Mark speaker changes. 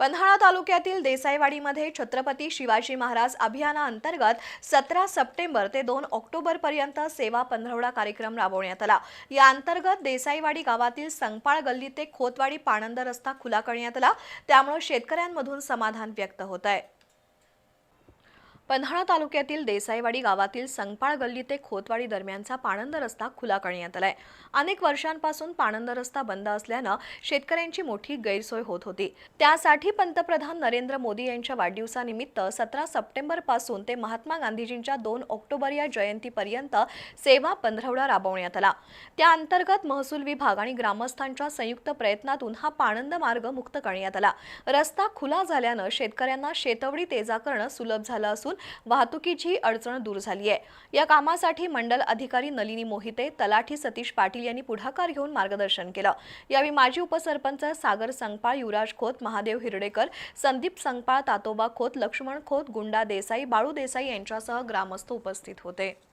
Speaker 1: पन्हाळा तालुक्यातील देसाईवाडीमध्ये छत्रपती शिवाजी महाराज अभियानाअंतर्गत सतरा सप्टेंबर ते दोन ऑक्टोबरपर्यंत सेवा पंधरवडा कार्यक्रम राबवण्यात आला. या अंतर्गत देसाईवाडी गावातील संगपाळ गल्ली ते खोतवाडी पाणंद रस्ता खुला करण्यात आला. त्यामुळे शेतकऱ्यांमधून समाधान व्यक्त होत आहे. पन्हाळा तालुक्यातील देसाईवाडी गावातील संगपाळ गल्ली ते खोतवाडी दरम्यानचा पाणंद रस्ता खुला करण्यात आलाय. अनेक वर्षांपासून पाणंद रस्ता बंद असल्यानं शेतकऱ्यांची मोठी गैरसोय होत होती. त्यासाठी पंतप्रधान नरेंद्र मोदी यांच्या वाढदिवसानिमित्त सतरा सप्टेंबरपासून ते महात्मा गांधीजींच्या दोन ऑक्टोबर या जयंतीपर्यंत सेवा पंधरवडा राबवण्यात आला. त्या अंतर्गत महसूल विभाग आणि ग्रामस्थांच्या संयुक्त प्रयत्नातून हा पाणंद मार्ग मुक्त करण्यात आला. रस्ता खुला झाल्यानं शेतकऱ्यांना शेतवडी तेजा करणं सुलभ झालं असून वाहतुकीची अडचण दूर झाली आहे. या कामासाठी मंडल अधिकारी नलिनी मोहिते तलाठी सतीश पाटील यांनी पुढाकार घेऊन मार्गदर्शन केलं. यावेळी माजी उपसरपंच सागर संगपाळ युवराज खोत महादेव हिरडेकर संदीप संगपाळ तातोबा खोत लक्ष्मण खोत गुंडा देसाई बाळू देसाई यांच्यासह ग्रामस्थ उपस्थित होते.